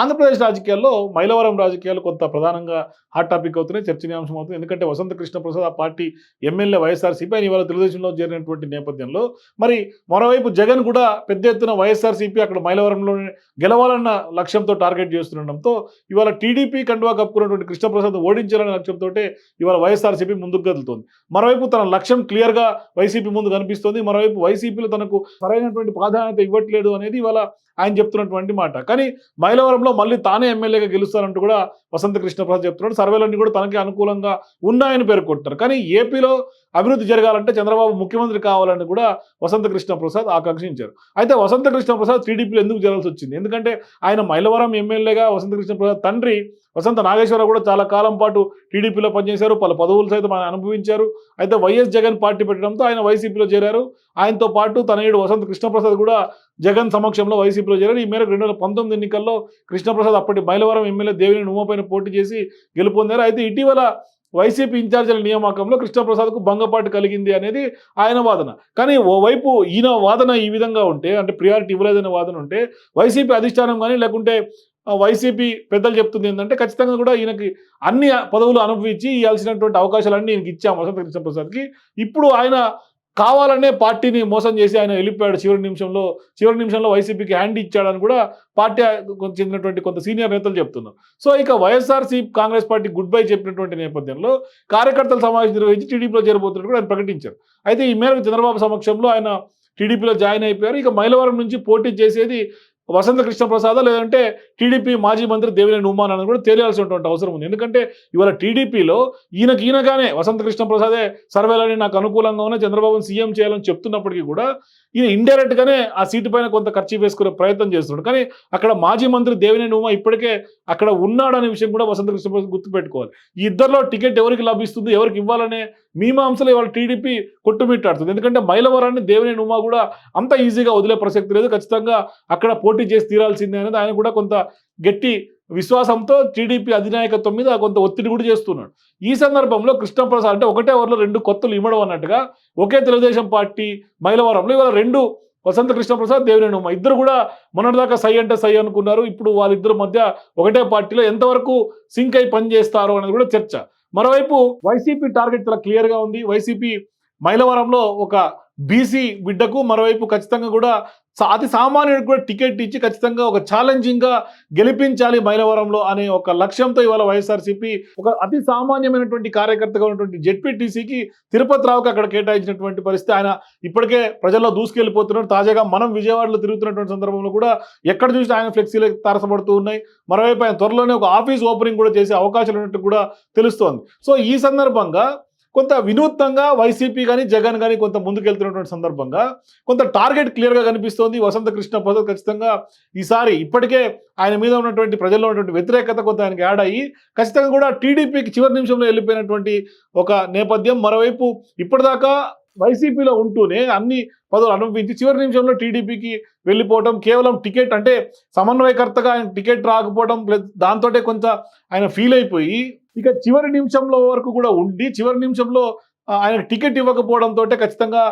ఆంధ్రప్రదేశ్ రాజకీయాల్లో మైలవరం రాజకీయాలు కొంత ప్రధానంగా హాట్ టాపిక్ అవుతున్నాయి. చర్చనీయాంశం అవుతుంది. ఎందుకంటే వసంత కృష్ణ ప్రసాద్ ఆ పార్టీ ఎమ్మెల్యే వైఎస్ఆర్సీపీ ఆయన ఇవాళ తెలుగుదేశంలో చేరినటువంటి నేపథ్యంలో మరి మరోవైపు జగన్ కూడా పెద్ద ఎత్తున వైఎస్ఆర్సీపీ అక్కడ మైలవరంలో గెలవాలన్న లక్ష్యంతో టార్గెట్ చేస్తుండడంతో ఇవాళ టీడీపీ కండువా కప్పుకున్నటువంటి కృష్ణప్రసాద్ ఓడించాలనే లక్ష్యంతో ఇవాళ వైఎస్ఆర్సీపీ ముందుకు కదులుతోంది. మరోవైపు తన లక్ష్యం క్లియర్గా వైసీపీ ముందు కనిపిస్తోంది. మరోవైపు వైసీపీలో తనకు సరైనటువంటి ప్రాధాన్యత ఇవ్వట్లేదు అనేది ఇవాళ ఆయన చెప్తున్నటువంటి మాట. కానీ మైలవరంలో మళ్ళీ తానే ఎమ్మెల్యేగా గెలుస్తారంటూ కూడా వసంత కృష్ణప్రసాద్ చెప్తున్నాడు. సర్వేలన్నీ కూడా తనకి అనుకూలంగా ఉన్నాయని పేర్కొంటారు కానీ ఏపీలో అభివృద్ధి జరగాలంటే చంద్రబాబు ముఖ్యమంత్రి కావాలని కూడా వసంత కృష్ణప్రసాద్ ఆకాంక్షించారు. అయితే వసంత కృష్ణప్రసాద్ టీడీపీలో ఎందుకు చేరాల్సి వచ్చింది? ఎందుకంటే ఆయన మైలవరం ఎమ్మెల్యేగా వసంత కృష్ణప్రసాద్ తండ్రి వసంత నాగేశ్వరరావు కూడా చాలా కాలం పాటు టీడీపీలో పనిచేశారు. పలు పదవులు సైతం ఆయన అనుభవించారు. అయితే వైఎస్ జగన్ పార్టీ పెట్టడంతో ఆయన వైసీపీలో చేరారు. ఆయనతో పాటు తనయుడు వసంత కృష్ణప్రసాద్ కూడా జగన్ సమక్షంలో వైసీపీలో చేరారు. ఈ మేరకు రెండు వేల పంతొమ్మిది ఎన్నికల్లో కృష్ణప్రసాద్ అప్పటి మైలవరం ఎమ్మెల్యే దేవిని ఉమాపైన పోటీ చేసి గెలుపొందారు. అయితే ఇటీవల వైసీపీ ఇన్ఛార్జీల నియామకంలో కృష్ణప్రసాద్కు భంగపాటు కలిగింది అనేది ఆయన వాదన. కానీ ఓవైపు ఈయన వాదన ఈ విధంగా ఉంటే అంటే ప్రియారిటీ ఇవ్వలేదనే వాదన ఉంటే వైసీపీ అధిష్టానం కానీ లేకుంటే వైసీపీ పెద్దలు చెప్తుంది ఏంటంటే ఖచ్చితంగా కూడా ఈయనకి అన్ని పదవులు అనుభవించి ఇవ్వాల్సినటువంటి అవకాశాలన్నీ ఈయనకి ఇచ్చాము వసంత కృష్ణప్రసాద్కి. ఇప్పుడు ఆయన కావాలనే పార్టీని మోసం చేసి ఆయన వెళ్ళిపోయాడు చివరి నిమిషంలో. చివరి నిమిషంలో వైసీపీకి హ్యాండ్ ఇచ్చాడని కూడా పార్టీ చెందినటువంటి కొంత సీనియర్ నేతలు చెప్తున్నారు. సో ఇక YSRC Congress party good bye చెప్పినటువంటి నేపథ్యంలో కార్యకర్తల సమావేశం నిర్వహించి టీడీపీలో చేరబోతున్నట్టు కూడా ఆయన ప్రకటించారు. అయితే ఈ మేరకు చంద్రబాబు సమక్షంలో ఆయన టీడీపీలో జాయిన్ అయిపోయారు. ఇక మైలవరం నుంచి పోటీ చేసేది వసంత కృష్ణప్రసాద్ లేదంటే టీడీపీ మాజీ మంత్రి దేవినేని ఉమాన్ అని కూడా తేలియాల్సినటువంటి అవసరం ఉంది. ఎందుకంటే ఇవాళ టీడీపీలో ఈయనకి ఈయనగానే వసంత కృష్ణప్రసాదే సర్వేలని నాకు అనుకూలంగా ఉన్న చంద్రబాబు సీఎం చేయాలని చెప్తున్నప్పటికీ కూడా ఈయన ఇండైరెక్ట్ గానే ఆ సీటు పైన కొంత ఖర్చు వేసుకునే ప్రయత్నం చేస్తున్నాడు. కానీ అక్కడ మాజీ మంత్రి దేవినేని ఉమా ఇప్పటికే అక్కడ ఉన్నాడనే విషయం కూడా వసంత కృష్ణప్రసాద్ గుర్తుపెట్టుకోవాలి. ఈ ఇద్దరిలో టికెట్ ఎవరికి లభిస్తుంది ఎవరికి ఇవ్వాలనే మీమాంసలో ఇవాళ టీడీపీ కొట్టుమిట్టాడుతుంది. ఎందుకంటే మైలవరాన్ని దేవినేని ఉమా కూడా అంత ఈజీగా వదిలే ప్రసక్తి లేదు. ఖచ్చితంగా అక్కడ పోటీ చేసి తీరాల్సిందే అనేది ఆయన కూడా కొంత గట్టి విశ్వాసంతో టీడీపీ అధినాయకత్వం మీద కొంత ఒత్తిడి కూడా చేస్తున్నాడు. ఈ సందర్భంలో కృష్ణప్రసాద్ అంటే ఒకటే ఓవర్లో రెండు కొత్తలు ఇవ్వడం అన్నట్టుగా ఒకే తెలుగుదేశం పార్టీ మైలవరంలో ఇవాళ రెండు వసంత కృష్ణప్రసాద్ దేవినేని ఉమ ఇద్దరు కూడా మొన్నటిదాకా సై అంటే సై అనుకున్నారు. ఇప్పుడు వాళ్ళిద్దరు మధ్య ఒకటే పార్టీలో ఎంతవరకు సింక్ అయి పనిచేస్తారు అనేది కూడా చర్చ. మరోవైపు వైసీపీ టార్గెట్ చాలా క్లియర్గా ఉంది. వైసీపీ మైలవరంలో ఒక బీసీ బిడ్డకు మరోవైపు ఖచ్చితంగా కూడా సా- అతి సామాన్యుడికి కూడా టికెట్ ఇచ్చి ఖచ్చితంగా ఒక ఛాలెంజింగ్గా గెలిపించాలి మైలవరంలో అనే ఒక లక్ష్యంతో ఇవాళ వైఎస్ఆర్సీపీ ఒక అతి సామాన్యమైనటువంటి కార్యకర్తగా ఉన్నటువంటి జెడ్పీటీసీకి తిరుపతి రావుకి అక్కడ కేటాయించినటువంటి పరిస్థితి. ఆయన ఇప్పటికే ప్రజల్లో దూసుకెళ్ళిపోతున్నారు. తాజాగా మనం విజయవాడలో తిరుగుతున్నటువంటి సందర్భంలో కూడా ఎక్కడ చూసినా ఆయన ఫ్లెక్సీలు తారసపడుతూ ఉన్నాయి. మరోవైపు ఆయన త్వరలోనే ఒక ఆఫీస్ ఓపెనింగ్ కూడా చేసే అవకాశాలు ఉన్నట్టు కూడా తెలుస్తోంది. సో ఈ సందర్భంగా కొంత వినూత్నంగా వైసీపీ కానీ జగన్ కానీ కొంత ముందుకెళ్తున్నటువంటి సందర్భంగా కొంత టార్గెట్ క్లియర్గా కనిపిస్తోంది. వసంత కృష్ణ ప్రసాద్ ఖచ్చితంగా ఈసారి ఇప్పటికే ఆయన మీద ఉన్నటువంటి ప్రజల్లో ఉన్నటువంటి వ్యతిరేకత కొంత ఆయనకి యాడ్ అయ్యి ఖచ్చితంగా కూడా టీడీపీకి చివరి నిమిషంలో వెళ్ళిపోయినటువంటి ఒక నేపథ్యం. మరోవైపు ఇప్పటిదాకా వైసీపీలో ఉంటూనే అన్ని పదవులు అనుభవించి చివరి నిమిషంలో టీడీపీకి వెళ్ళిపోవడం కేవలం టికెట్ అంటే సమన్వయకర్తగా ఆయన టికెట్ రాకపోవడం దాంతో కొంత ఆయన ఫీల్ అయిపోయి ఇక చివరి నిమిషంలో వరకు కూడా ఉండి చివరి నిమిషంలో ఆయన టికెట్ ఇవ్వకపోవడంతో ఖచ్చితంగా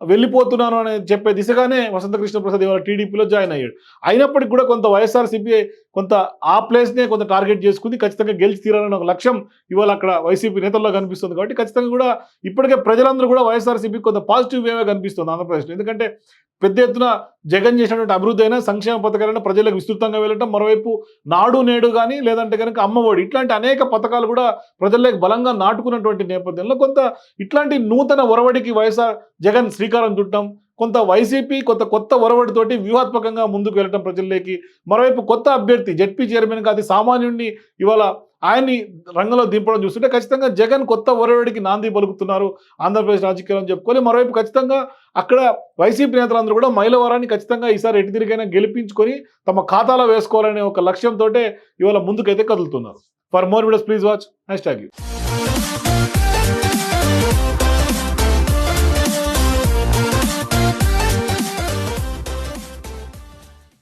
వెళ్ళిపోతున్నాను అని చెప్పే దిశగానే వసంత కృష్ణ ప్రసాద్ ఇవాళ టీడీపీలో జాయిన్ అయ్యాడు. అయినప్పటికీ కూడా కొంత వైఎస్ఆర్సీపీ కొంత ఆ ప్లేస్నే కొంత టార్గెట్ చేసుకుంది ఖచ్చితంగా గెలిచి తీరాలనే ఒక లక్ష్యం ఇవాళ అక్కడ వైసీపీ నేతల్లో కనిపిస్తుంది. కాబట్టి ఖచ్చితంగా కూడా ఇప్పటికే ప్రజలందరూ కూడా వైఎస్ఆర్సీపీ కొంత పాజిటివ్ వేవే కనిపిస్తుంది ఆంధ్రప్రదేశ్లో. ఎందుకంటే పెద్ద ఎత్తున జగన్ చేసినటువంటి అభివృద్ధి అయినా సంక్షేమ పథకాలైనా ప్రజలకు విస్తృతంగా వెళ్ళటం మరోవైపు నాడు నేడు కానీ లేదంటే కనుక అమ్మఒడి ఇట్లాంటి అనేక పథకాలు కూడా ప్రజల్లోకి బలంగా నాటుకున్నటువంటి నేపథ్యంలో కొంత ఇట్లాంటి నూతన ఒరవడికి వైఎస్ఆర్ జగన్ శ్రీకారం చుట్టడం కొంత వైసీపీ కొంత కొత్త ఒరవడితోటి వ్యూహాత్మకంగా ముందుకు వెళ్ళటం ప్రజల్లోకి. మరోవైపు కొత్త అభ్యర్థి జడ్పీ చైర్మన్గా అది సామాన్యుడిని ఇవాళ ఆయన్ని రంగంలో దింపడం చూస్తుంటే ఖచ్చితంగా జగన్ కొత్త ఒరవడికి నాంది పలుకుతున్నారు ఆంధ్రప్రదేశ్ రాజకీయాలను చెప్పుకొని. మరోవైపు ఖచ్చితంగా అక్కడ వైసీపీ నేతలందరూ కూడా మైలవరాన్ని ఖచ్చితంగా ఈసారి ఎటు తిరిగైనా గెలిపించుకొని తమ ఖాతాలో వేసుకోవాలనే ఒక లక్ష్యంతో ఇవాళ ముందుకైతే కదులుతున్నారు. For more videos please watch hashtag U